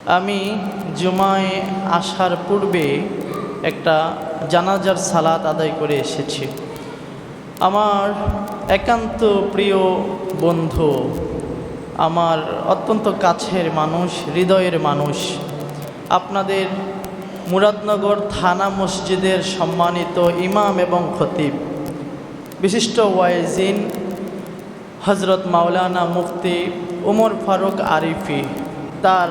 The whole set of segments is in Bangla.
আমি জুমায় আসার পূর্বে একটা জানাজার সালাত আদায় করে এসেছি। আমার একান্ত প্রিয় বন্ধু, আমার অত্যন্ত কাছের মানুষ, হৃদয়ের মানুষ, আপনাদের মুরাদনগর থানা মসজিদের সম্মানিত ইমাম এবং খতিব, বিশিষ্ট ওয়াইজিন হজরত মাওলানা মুফতি উমর ফারুক আরিফি, তার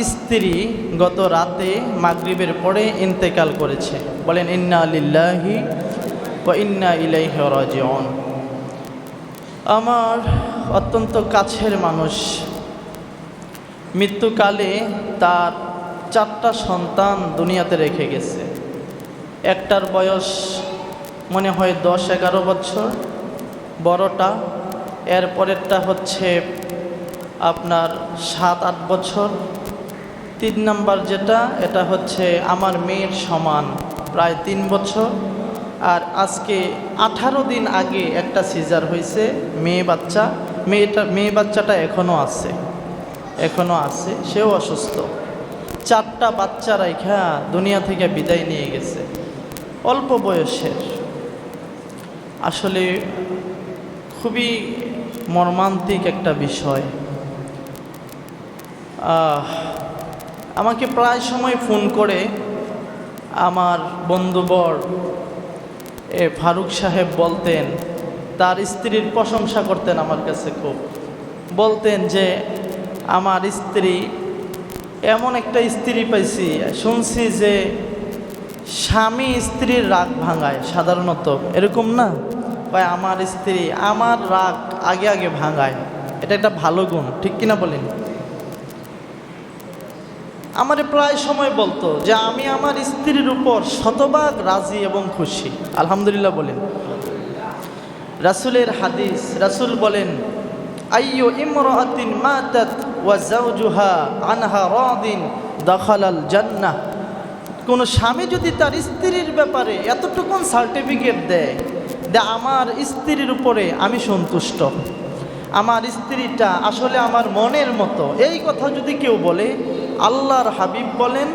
স্ত্রী গত রাতে মাগরিবের পরে ইন্তেকাল করেছে। বলেন, ইন্না লিল্লাহি ও ইন্না ইলাইহি রাজিউন। আমার অত্যন্ত কাছের মানুষ, মৃত্যুকালে তার চারটা সন্তান দুনিয়াতে রেখে গেছে। একটার বয়স মনে হয় দশ এগারো বছর, বড়টা এর পরেরটা হচ্ছে আপনার সাত আট বছর। তিন নাম্বার যেটা, এটা হচ্ছে আমার মেয়ের সমান, প্রায় তিন বছর। আর আজকে আঠারো দিন আগে একটা সিজার হয়েছে, মেয়ে বাচ্চা। মেয়েটা, মেয়ে বাচ্চাটা এখনও আছে এখনও আছে, সেও অসুস্থ। চারটা বাচ্চা রাইখা দুনিয়া থেকে বিদায় নিয়ে গেছে, অল্প বয়সের। আসলে খুবই মর্মান্তিক একটা বিষয়। আমাকে প্রায় সময় ফোন করে আমার বন্ধুবর, এ ফারুক সাহেব বলতেন, তার স্ত্রীর প্রশংসা করতেন আমার কাছে খুব। বলতেন যে, আমার স্ত্রী, এমন একটা স্ত্রী পাইছি, শুনছি যে স্বামী স্ত্রীর রাগ ভাঙায় সাধারণত। এরকম না? কয়, আমার স্ত্রী, আমার রাগ আগে আগে ভাঙায়। এটা একটা ভালো গুণ, ঠিক কিনা বলেন? আমারে প্রায় সময় বলতো যে আমি আমার স্ত্রীর উপর শতভাগ রাজি এবং খুশি। আলহামদুলিল্লাহ বলেন। রাসুলের হাদিস, রাসুল বলেন, আইয়ো ইমরাতিন মাতাত ওয়া জাওজুহা আনহা রাদিন দখালাল জান্নাহ। কোন স্বামী যদি তার স্ত্রীর ব্যাপারে এতটুকুন সার্টিফিকেট দেয়, যে আমার স্ত্রীর উপরে আমি সন্তুষ্ট। আমার স্ত্রীটা আসলে আমার মনের মতো। এই কথা যদি কেউ বলে আল্লাহর হাবিব বলেন,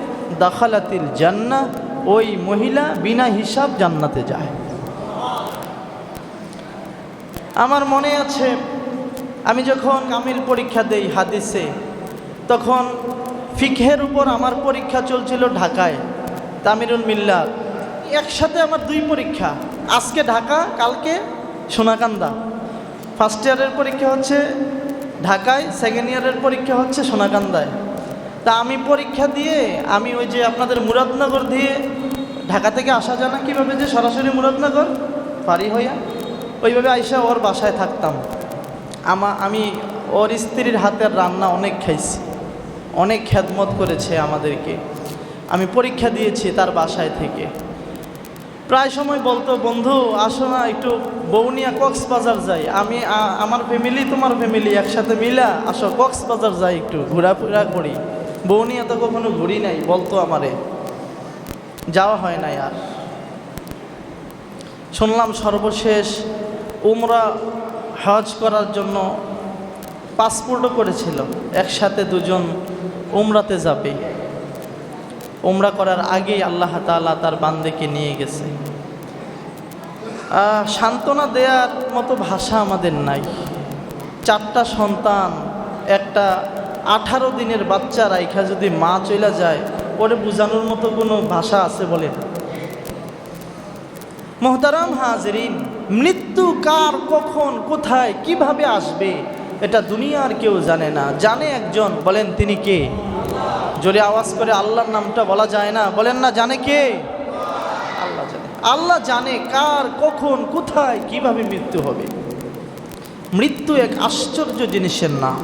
দাখালাতিল জান্না ওই মহিলা বিনা হিসাব জান্নাতে যায়। আমার মনে আছে, আমি যখন কামিল পরীক্ষা দেই হাদিসে, তখন ফিকহের উপর আমার পরীক্ষা চলছিল ঢাকায়, তামিরুল মিল্লা একসাথে আমার দুই পরীক্ষা, আজকে ঢাকা, কালকে সোনাকান্দা। ফার্স্ট ইয়ারের পরীক্ষা হচ্ছে ঢাকায়, সেকেন্ড ইয়ারের পরীক্ষা হচ্ছে সোনাকান্দায়। তা আমি পরীক্ষা দিয়ে আমি ওই যে আপনাদের মুরাদনগর দিয়ে ঢাকা থেকে আসা যায় না কীভাবে যে সরাসরি মুরাদনগর? পারি হইয়া। ওইভাবে আইসা ওর বাসায় থাকতাম। আমা আমি ওর স্ত্রীর হাতের রান্না অনেক খাইছি। অনেক খ্যাতমত করেছে আমাদেরকে। আমি পরীক্ষা দিয়েছি তার বাসায় থেকে। প্রায় সময় বলতো, বন্ধু, আসো না, একটু বৌনিয়া কক্সবাজার যাই। আমি আমার ফ্যামিলি তোমার ফ্যামিলি একসাথে মিলা আসো, কক্সবাজার যাই একটু, ঘোরাফেরা করি। বৌনিয়া তো কখনো ঘুরি নাই, বলতো আমারে। যাওয়া হয় নাই আর। শুনলাম সর্বশেষ উমরা হজ করার জন্য পাসপোর্টও করেছিল, একসাথে দুজন উমরাতে যাবে। উমরা করার আগেই আল্লাহ তাআলা তার বান্দেকে নিয়ে গেছে। সান্ত্বনা দেওয়ার মতো ভাষা আমাদের নাই। চারটা সন্তান, একটা আঠারো দিনের বাচ্চা রাইখা যদি মা চলে যায় ওরে বোঝানোর মতো কোনো ভাষা আছে বলেন মোহতারাম হাজরিন, মৃত্যু কার, কখন, কোথায়, কীভাবে আসবে, এটা দুনিয়ার কেউ জানে না। জানে একজন, বলেন তিনি কে? জোরে আওয়াজ করে আল্লাহর নামটা বলা যায় না। বলেন না, জানে কে? আল্লাহ জানে। আল্লাহ জানে কার, কখন, কোথায়, কীভাবে মৃত্যু হবে। মৃত্যু এক আশ্চর্য জিনিসের নাম।